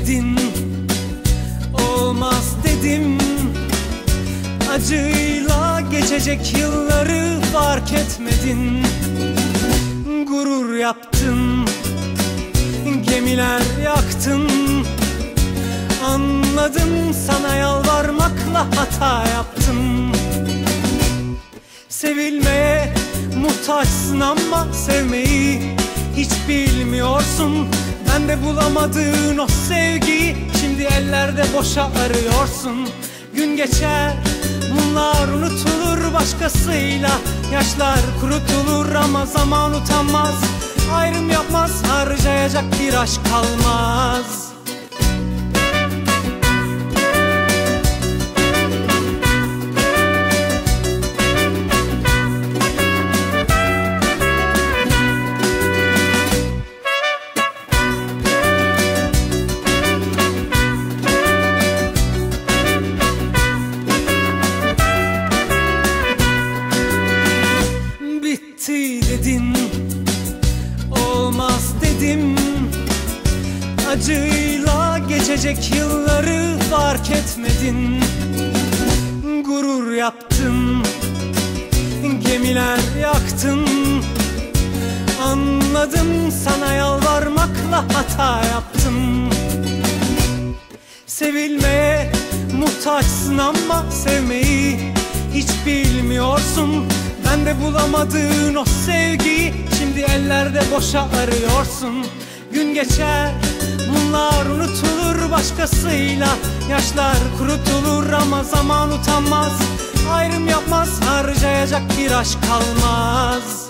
dedin Olmaz dedim. Acıyla geçecek yılları fark etmedin. Gurur yaptın Gemiler yaktın. Anladım sana yalvarmakla hata yaptım. Sevilmeye muhtaçsın ama sevmeyi hiç bilmiyorsun. Ben de bulamadığın o sevgiyi şimdi ellerde boşa arıyorsun. Gün geçer bunlar unutulur başkasıyla. Yaşlar kurutulur ama zaman utanmaz. Ayrım yapmaz harcayacak bir aşk kalmaz bitti dedin Olmaz dedim. Acıyla geçecek yılları fark etmedin. Gurur yaptın. Gemiler yaktın. Anladım sana yalvarmakla hata yaptım. Sevilmeye muhtaçsın ama sevmeyi hiç bilmiyorsun. Ben de bulamadığın o sevgiyi şimdi ellerde boşa arıyorsun. Gün geçer bunlar unutulur başkasıyla. Yaşlar kurutulur ama zaman utanmaz. Ayrım yapmaz harcayacak bir aşk kalmaz